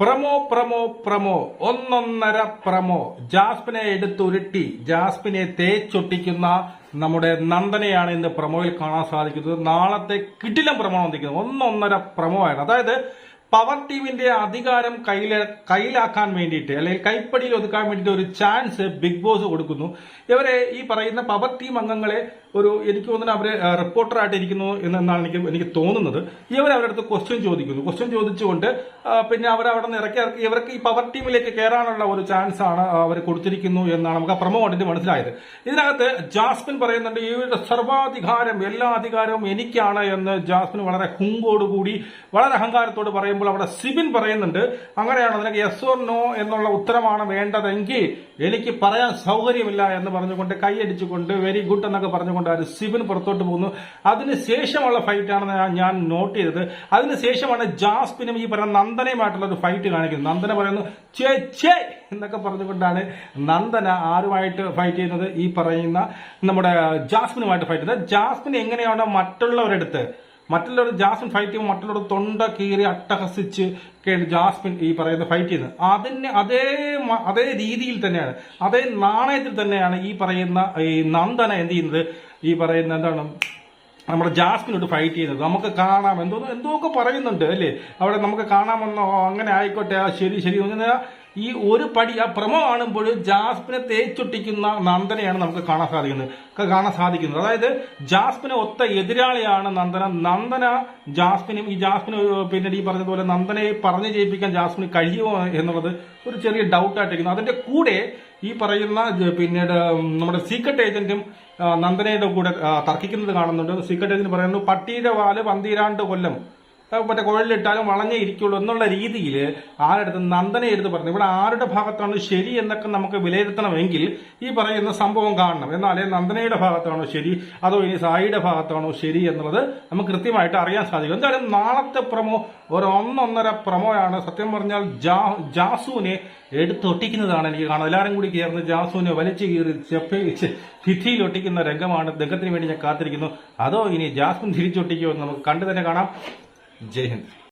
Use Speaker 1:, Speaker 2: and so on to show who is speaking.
Speaker 1: Promo promo promo. ഒന്നൊന്നര promo. ജാസ്മിനെ എടുത്തുരുട്ടി ജാസ്മിനെ തേച്ചൊട്ടിക്കുന്ന നമ്മുടെ നന്ദനെയാണ് ഇന്ന് പ്രമോയിൽ കാണാൻ സാധിക്കുന്നത്. നാളത്തെ കിടിലം പ്രമോ വന്നിരിക്കുന്നത്. ഒന്നൊന്നര പ്രമോ ആണ്. അതായത് പവർ ടീമിന്റെ അധികാരം കയ്യിൽ കയ്യിലാക്കാൻ വേണ്ടിയിട്ട് അല്ലെങ്കിൽ കൈപ്പടിയിൽ ഒതുക്കാൻ വേണ്ടിയിട്ട് ഒരു ചാൻസ് ബിഗ് ബോസ് കൊടുക്കുന്നു. ഇവരെ ഈ പറയുന്ന പവർ ടീം അംഗങ്ങളെ ഒരു എനിക്ക് തോന്നുന്നു അവർ റിപ്പോർട്ടറായിട്ട് ഇരിക്കുന്നു എന്നാണ് എനിക്ക് എനിക്ക് തോന്നുന്നത്. ഇവർ അവരുടെ അടുത്ത് ക്വസ്റ്റ്യൻ ചോദിക്കുന്നു. ക്വസ്റ്റ്യൻ ചോദിച്ചുകൊണ്ട് പിന്നെ അവർ അവിടെ നിന്ന് ഇറക്കി ഇറക്കി ഇവർക്ക് ഈ പവർ ടീമിലേക്ക് കയറാനുള്ള ഒരു ചാൻസ് ആണ് അവർ കൊടുത്തിരിക്കുന്നു എന്നാണ് നമുക്ക് ആ പ്രമോ മനസ്സിലായത്. ഇതിനകത്ത് ജാസ്മിൻ പറയുന്നുണ്ട് ഇവരുടെ സർവാധികാരം എല്ലാ അധികാരവും എനിക്കാണ് എന്ന് ജാസ്മിൻ വളരെ ഹുങ്കോടുകൂടി വളരെ അഹങ്കാരത്തോട് പറയുമ്പോൾ അവിടെ സിബിൻ പറയുന്നുണ്ട് അങ്ങനെയാണ് നിനക്ക് യെസ് ഓർ നോ എന്നുള്ള ഉത്തരമാണ് വേണ്ടതെങ്കിൽ എനിക്ക് പറയാൻ സൗകര്യമില്ല എന്ന് പറഞ്ഞുകൊണ്ട് കൈയടിച്ചുകൊണ്ട് വെരി ഗുഡ് എന്നൊക്കെ പറഞ്ഞുകൊണ്ട് ആ സിബിൻ പുറത്തോട്ട് പോകുന്നു. അതിനുശേഷമുള്ള ഫൈറ്റാണ് ഞാൻ നോട്ട് ചെയ്തത്. അതിനുശേഷമാണ് ജാസ്പിനും ഈ പറയുന്ന നന്ദനയുമായിട്ടുള്ള ഒരു ഫൈറ്റ് കാണിക്കുന്നത്. നന്ദന പറയുന്നു ചേ ചേ എന്നൊക്കെ പറഞ്ഞുകൊണ്ടാണ് നന്ദന ആരുമായിട്ട് ഫൈറ്റ് ചെയ്യുന്നത്? ഈ പറയുന്ന നമ്മുടെ ജാസ്മിനുമായിട്ട് ഫൈറ്റ് ചെയ്യുന്നത്. ജാസ്മിൻ എങ്ങനെയാണ് മറ്റുള്ളവരെടുത്ത് മറ്റുള്ളവർ ജാസ്മിൻ ഫൈറ്റ് ചെയ്യുമ്പോൾ മറ്റുള്ളവർ തൊണ്ട കീറി അട്ടഹസിച്ച് ജാസ്മിൻ ഈ പറയുന്ന ഫൈറ്റ് ചെയ്യുന്നത്. അതിന് അതേ അതേ രീതിയിൽ തന്നെയാണ് അതേ നാണയത്തിൽ തന്നെയാണ് ഈ പറയുന്ന ഈ നന്ദന എന്ത് ചെയ്യുന്നത്? ഈ പറയുന്ന എന്താണ്? നമ്മുടെ ജാസ്മിനോട് ഫൈറ്റ് ചെയ്യുന്നത്. നമുക്ക് കാണാം. എന്തോ എന്തോ ഒക്കെ പറയുന്നുണ്ട് അല്ലേ? അവിടെ നമുക്ക് കാണാമെന്നോ അങ്ങനെ ആയിക്കോട്ടെ ആ ശരി ശരി ഈ ഒരു പടി ആ പ്രമോ കാണുമ്പോൾ ജാസ്മിനെ തേച്ചൊട്ടിക്കുന്ന നന്ദനയാണ് നമുക്ക് കാണാൻ സാധിക്കുന്നത്. കാണാൻ സാധിക്കുന്നത്. അതായത് ജാസ്മിനെ ഒത്ത എതിരാളിയാണ് നന്ദന. നന്ദന ജാസ്മിനും ഈ ജാസ്മിന് പിന്നീട് ഈ പറഞ്ഞതുപോലെ നന്ദനയെ പറഞ്ഞു ചെയ്യിപ്പിക്കാൻ ജാസ്മിന് കഴിയുമോ എന്നുള്ളത് ഒരു ചെറിയ ഡൗട്ടായിട്ടിരിക്കുന്നു. അതിന്റെ കൂടെ ഈ പറയുന്ന പിന്നീട് നമ്മുടെ സീക്രട്ട് ഏജന്റും നന്ദനയുടെ കൂടെ തർക്കിക്കുന്നത് കാണുന്നുണ്ട്. സീക്രട്ട് ഏജന്റ് പറയുന്നു പട്ടിയുടെ വാൽ പന്തിരാണ്ട് കൊല്ലം. മറ്റേ കുഴലിലിട്ടാലും വളഞ്ഞേ ഇരിക്കുള്ളൂ എന്നുള്ള രീതിയിൽ ആരെടുത്ത് നന്ദനെ എടുത്ത് പറഞ്ഞു. ഇവിടെ ആരുടെ ഭാഗത്താണ് ശരി എന്നൊക്കെ നമുക്ക് വിലയിരുത്തണമെങ്കിൽ ഈ പറയുന്ന സംഭവം കാണണം. എന്നാലേ നന്ദനയുടെ ഭാഗത്താണോ ശരി? അതോ ഇനി സായിയുടെ ഭാഗത്താണോ ശരി എന്നുള്ളത് നമുക്ക് കൃത്യമായിട്ട് അറിയാൻ സാധിക്കും. എന്തായാലും നാളത്തെ പ്രമോ ഒരു ഒന്നൊന്നര പ്രമോയാണ്. സത്യം പറഞ്ഞാൽ ജാ- ജാസുവിനെ എടുത്തൊട്ടിക്കുന്നതാണ് എനിക്ക് കാണുന്നത്. എല്ലാവരും കൂടി ചേർന്ന് ജാസുവിനെ വലിച്ചു കീറി ചെപ്പയിച്ച് ഭിത്തിയിൽ ഒട്ടിക്കുന്ന രംഗമാണ് ദഗത്തിന് വേണ്ടി ഞാൻ കാത്തിരിക്കുന്നു. അതോ ഇനി ജാസ്മിൻ തിരിച്ചൊട്ടിക്കുമോ എന്ന് നമുക്ക് കണ്ടു തന്നെ കാണാം. जय हिंद।